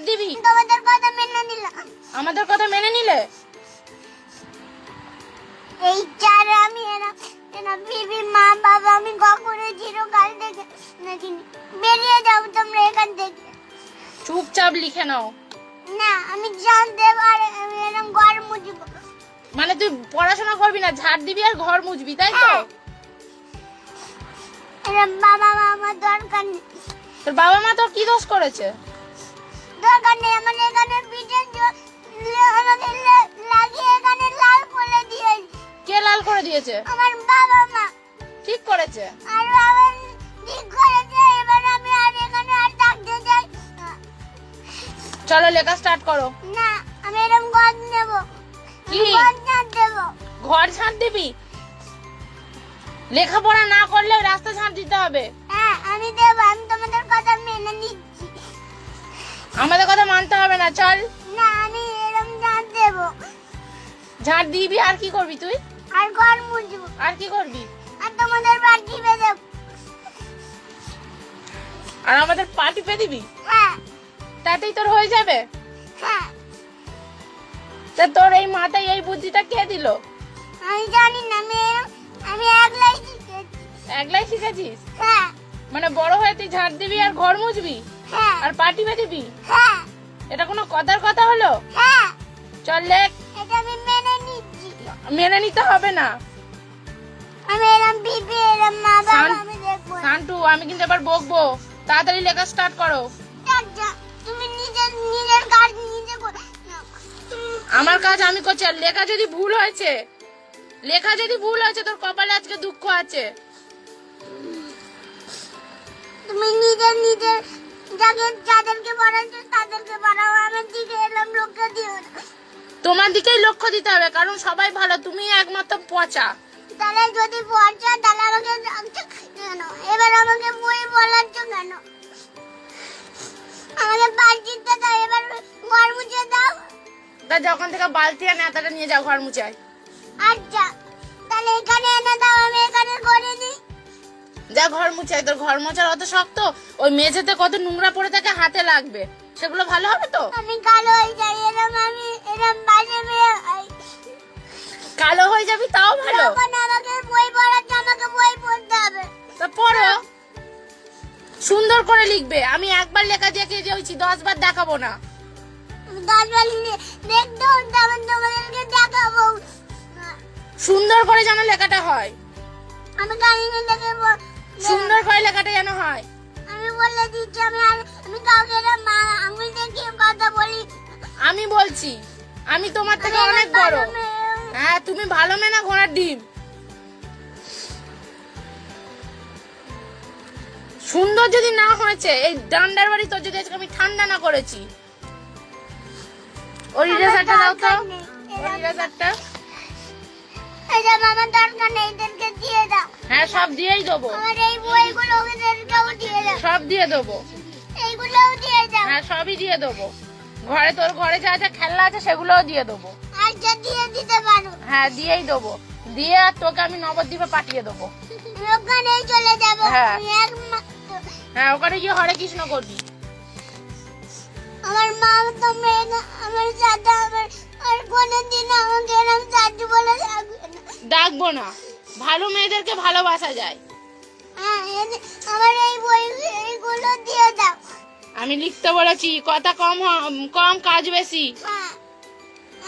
ঝাড় দিবি? তোমাদের কথা মেনে নিলাম আমাদের কথা মেনে নিলে? এই চার আমি এরা এরা বিবি মা বাবা আমি কখনো চিরকাল দেখে দেখিনি। বেরিয়ে যাও তোমরা এখান থেকে। চুপচাপ লিখে নাও। না আমি জানতে পারি আমি এরকম ঘর মুছবো মানে তুই পড়াশোনা করবি না ঝাড় দিবি আর ঘর মুছবি তাই তো? হ্যাঁ। এরকম বাবা মা আমার দরকার নেই। তোর বাবা মা তোর কি দোষ করেছে? দিয়েছে আমার বাবা মা। ঠিক করেছে? আর বাবা ঠিক করেছে এবার আমি আর এখানে আর থাকতে চাই চলো লেখা স্টার্ট করো। না আমি এরকম ঘর নেব। কি? ঘর না দেবো। ঘর ঝাঁট দিবি? লেখাপড়া না করলে রাস্তা ঝাঁট দিতে হবে। হ্যাঁ আমি দেবো আমি তোমাদের কথা মেনে নিচ্ছি। আমাদের কথা মানতে হবে না চল। না আমি এরকম ঝাঁট দেবো। ঝাঁট দিবি আর কি করবি তুই? আর ঘর মুছবো। আর কি করবি? আর তোমাদের বাড়ি বেঁধে আর আমাদের পা টিপে দিবি? হ্যাঁ। তাতেই তোর হয়ে যাবে? হ্যাঁ। তা তোর এই মাথায় এই বুদ্ধিটা কে দিল? আমি জানি না আমি আমি একলাই শিখেছি। একলাই শিখেছিস? হ্যাঁ। মানে বড় হয়ে তুই ঝাঁট দিবি আর ঘর মুছবি? হ্যাঁ। আর পা টিপে দিবি? হ্যাঁ। এটা কোনো কথার কথা হলো? হ্যাঁ। চল লেখ মেনে নিতে হবে না। আমি এরম বিবি এরম মা বাবা আমি দেখব। না। শান্টু আমি কিন্তু এবার বকবো। তাড়াতাড়ি লেখা স্টার্ট করো। তুমি নিজের নিজের কাজ নিজে করে। আমার কাজ আমি করছি আর লেখা যদি ভুল হয়েছে লেখা যদি ভুল হয়েছে তোর কপালে আজকে দুঃখ আছে। তুমি নিজের যাকে যাদেরকে পড়াচ্ছ তাদেরকে পড়াও আমার দিকে এরম লোককে দিও না। তোমার দিকেই লক্ষ্য দিতে হবে কারণ সবাই ভালো তুমি একমাত্র পচা। তাহলে যদি পড়ছো তাহলে আমাকে কেন? এবার আমাকে বই বলাচ্ছ কেন? আমাকে বালতিতে দাও এবার ঘর মুছে দাও। তা যখন থেকে বালতি আর নেতাটা নিয়ে যাও ঘর মুচায় আচ্ছা তাহলে এখানে এনে দাও আমি এখানে করে দিই। যা ঘর মুচায় তোর ঘর মোছার অত শক্ত ওই মেঝেতে কত নোংরা পড়ে থাকে হাতে লাগবে। সেগুলো ভালো হবে তো? আমি কালো হয়ে যাই এরম আমি এরকম বাজে মেয়ে। কালো হয়ে যাবি তাও ভালো। যখন আমাকে বই পড়াচ্ছে আমাকে বই পড়তে হবে। তা পড়ো। সুন্দর করে লিখবে। আমি একবার লেখা দেখে দিয়েছি দশ বার দেখাবো না। দশ বার দেখতে আমি তোমাদেরকে দেখাবো। সুন্দর করে যেন লেখাটা হয়। আমি গাড়ি নিয়ে দেখে ব- সুন্দর করে লেখাটা যেন হয়। বলে দিচ্ছি আমি আর আমি কাউকে মা আঙুল দেখিয়ে কথা বলি? আমি বলছি আমি তোমার থেকে অনেক বড়। হ্যাঁ তুমি ভালো মেয়ে না ঘোড়ার ডিম। সুন্দর যদি না হয়েছে এই ডান্ডার বাড়ি তোর যদি আজকে আমি ঠান্ডা না করেছি। ওর আমার ইরেজারটা দাও তো। ওর ইরেজারটা এরম আমার দরকার নেই এদেরকে দিয়ে দাও। হ্যাঁ সব দিয়েই দেবো। আমার এই বইগুলো দাও সব দিয়ে দেবো। এইগুলোও দিয়ে দাও। হ্যাঁ সবই দিয়ে দেবো। ঘরে তোর ঘরে যা যা খেলনা আছে সেগুলোও দিয়ে দেবো। আচ্ছা দিয়ে দিতে পারো। হ্যাঁ দিয়েই দেবো। দিয়ে আর তোকে আমি নবদ্বীপে পাঠিয়ে দেবো। ওখানেই চলে যাব। হ্যাঁ। হ্যাঁ ওখানে গিয়ে হরে কৃষ্ণ করবি। আমার মা আমার সাথে আমার আর কোনোদিন আমাকে এরকম বলে না। ডাকবো না। ভালো মেয়েদেরকে ভালোবাসা যায়। হ্যাঁ আমি লিখতে বলেছি কথা কম কম কাজ বেশি।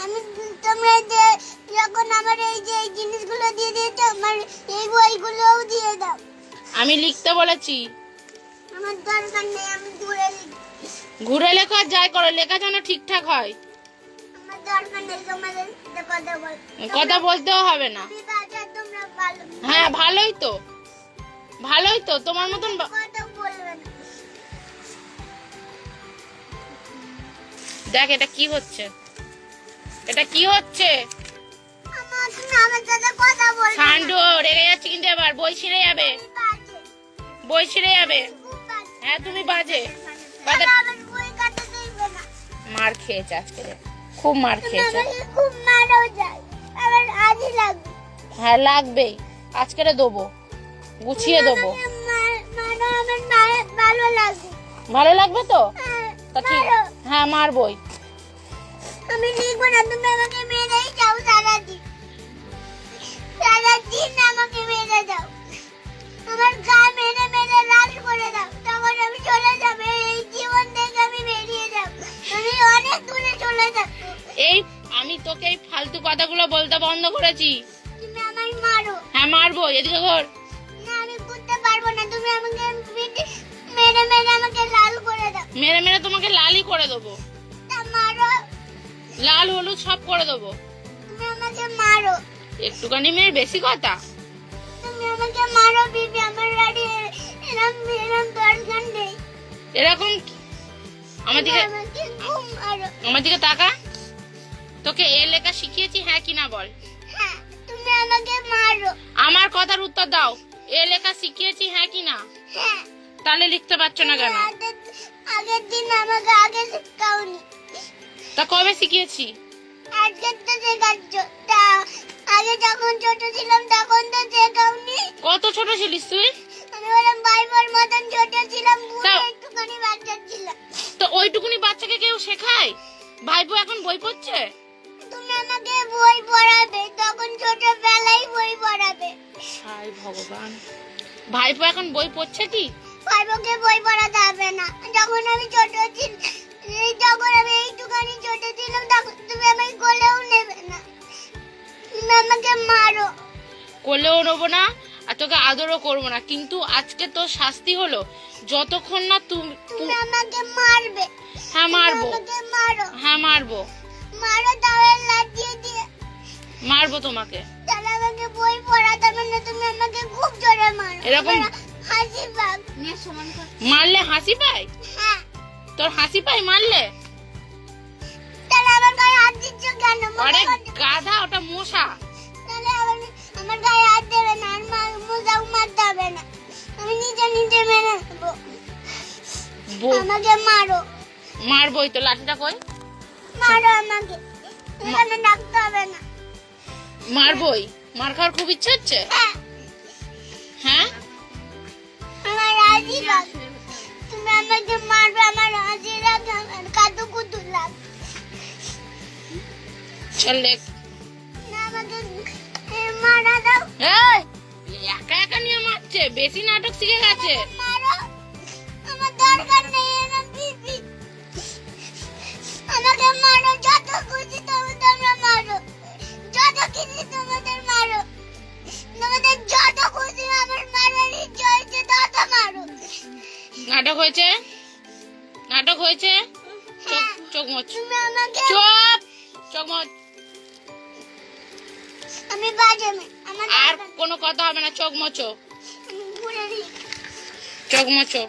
আমি তোমরা যে যখন আমার এই যে জিনিসগুলো দিয়ে দিয়েছ আমার এই বইগুলোও দিয়ে দাও। আমি লিখতে বলেছি। আমার দরকার নেই আমি ঘুরে লিখি ঘুরে লেখা যাই করো লেখা যেন ঠিকঠাক হয়। আমার দরকার নেই তোমাদের কথা বল কথা বলতেও হবে না। হ্যাঁ ভালোই তো। ভালোই তো তোমার মতন কথা বলবে না। দেখ এটা কি হচ্ছে? এটা কি হচ্ছে। সান্ডু রেগে যাচ্ছে কিন্তু এবার। বই ছিঁড়ে যাবে। বই ছিঁড়ে যাবে। হ্যাঁ তুমি বাজে। মার খেয়েছে আজকে খুব মার খেয়েছে। হ্যাঁ লাগবেই আজকে দেবো। গুছিয়ে দেবো। ভালো লাগবে তো? হ্যাঁ, তা ঠিক হ্যাঁ মারবই। আমি লিখব না তুমি আমাকে মেরেই যাও সারাদিন। সারাদিন আমাকে মেরে যাও আমার গা মেরে মেরে লাল করে দাও। তখন আমি চলে যাব এই জীবন থেকে আমি বেরিয়ে যাব। আমি অনেক দূরে চলে যাব। এই আমি তোকে এই ফালতু কথাগুলো বলতে বন্ধ করেছি। তুমি আমায় মারো। হ্যাঁ মারবো এদিকে ঘর। না আমি করতে পারব না। তুমি আমাকে মেরে মেরে আমাকে লাল দাও মেরে মেরে তোমাকে লালই করে দেবো। লাল হলুদ সব করে দেবো। আমাকে মারো। একটুখানি মেয়ের বেশি কথা। তুমি আমাকে মারো বিবি। আমার গাড়ি এরম এরম দরকার নেই। এরকম আমার দিকে আমার তাকা। তোকে এ লেখা শিখিয়েছি হ্যাঁ কি না বল। হ্যাঁ তুমি আমাকে মারো। আমার কথার উত্তর দাও। এ লেখা শিখিয়েছি হ্যাঁ কি না। হ্যাঁ। তাহলে লিখতে পারছ না কেন? আগের দিন আমাকে আগে শেখাওনি। তা কবে শিখিয়েছি? আজকে তো শেখাচ্ছ তা আগে যখন ছোট ছিলাম তখন তো শেখাওনি। কত ছোট ছিলিস তুই? আমি ওরম বাইবল মতন ছোট ছিলাম একটুখানি বাচ্চা ছিলাম। তো ওইটুকুনি বাচ্চাকে কেউ শেখায়? ভাইপো এখন বই পড়ছে? তুমি আমাকে বই পড়াবে তখন ছোটবেলায় বই পড়াবে। হায় ভগবান। ভাইপো এখন বই পড়ছে কি? ভাইবোকে বই পড়াতে হবে না। যখন আমি ছোট ছিলাম যখন আমি এইটুখানি ছোট ছিলাম তখন তুমি আমাকে কোলেও নেবে না। তুমি আমাকে মারো। কোলেও নেব না আর তোকে আদরও করব না। কিন্তু আজকে তোর শাস্তি হলো। যতক্ষণ না তুমি তুমি আমাকে মারবে। হ্যাঁ মারবো। মারো। হ্যাঁ মারবো। মারো তাহলে লাঠিয়ে দিয়ে। মারবো তোমাকে। তাহলে আমাকে বই পড়াতে না তুমি আমাকে খুব জোরে মারো। এরকম- মারলে হাসি পায়? তোর হাসি পায় মারলে? আরে গাধা, ওটা মশা। আমার গায়ে হাত দেবে না আর মোজাও মারতে হবে না আমি নিজে নিজে মেনে নেব আমাকে মারো মারবই তো লাঠিটা কই? মারো আমাকে এখানে ডাকতে হবে না মারবই? মার খাওয়ার খুব ইচ্ছে হচ্ছে? হ্যাঁ? তুমি আমাকে মারবে আমার লাগ কাদু কুতু লাগ চল লেখ না আমাকে এ, মারা দাও এই, একা একা বেশি নাটক শিখে গেছে আমাকে মারো যত খুশি তুমি তোমরা মারো। যত খুশি তোমাদের মারো। নাটক হয়েছে? নাটক হয়েছে? চোখ চোখ মোচ। চুপ চোখ মোচ। আমি আর কোনো কথা হবে না চোখ মোচো। চোখ মোচো।